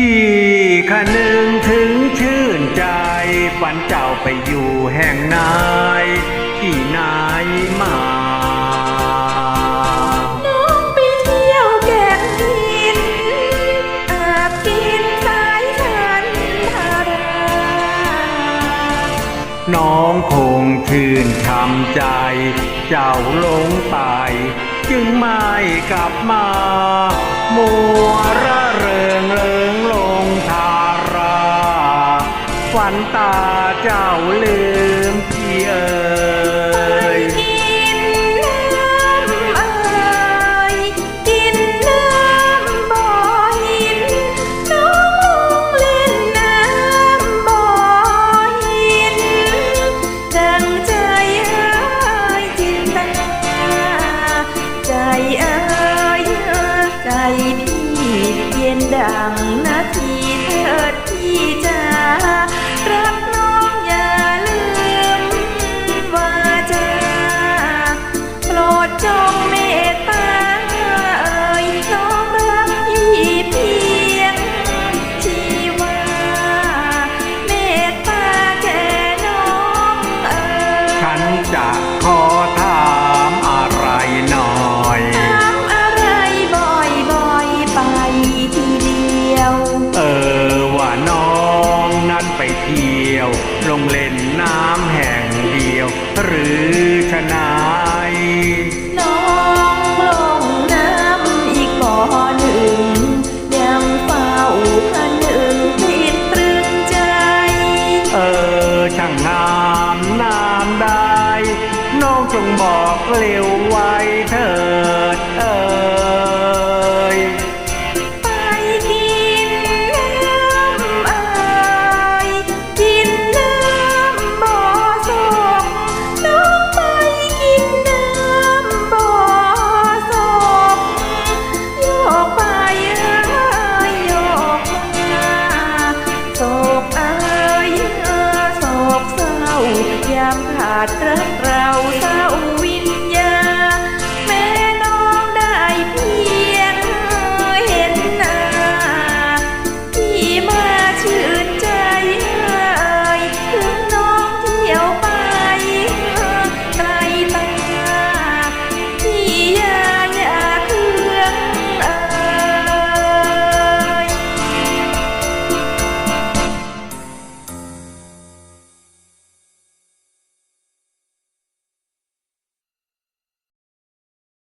พี่ขนึงถึงชื่นใจ ฝันเจ้าไปอยู่แห่งไหนที่ไหนมาน้องไปเที่ยวแก่นหินอาบกินสายชันทาราน้องคงชื่นช้ำใจ เจ้าหลงไปจึงไม่กลับมา มัวระเริงเริง ฝันตาเจ้าลืมพี่เอ๋ย จะขอถามอะไรหน่อยถามอะไรบ่อยๆไปทีเดียว เออว่าน้องนั้นไปเที่ยว ลงเล่นน้ำแห่งเดียว หรือชะนา บอกเร็วไว้เถิดเอ่ยไปกินน้ำเอ่ยกินน้ำบ่อสกน้องไปกินน้ำบ่อสกโยกไปเอ่ยโยกมาโศกเอ่ยเอ่ยโศกเศร้ายามขาดรัก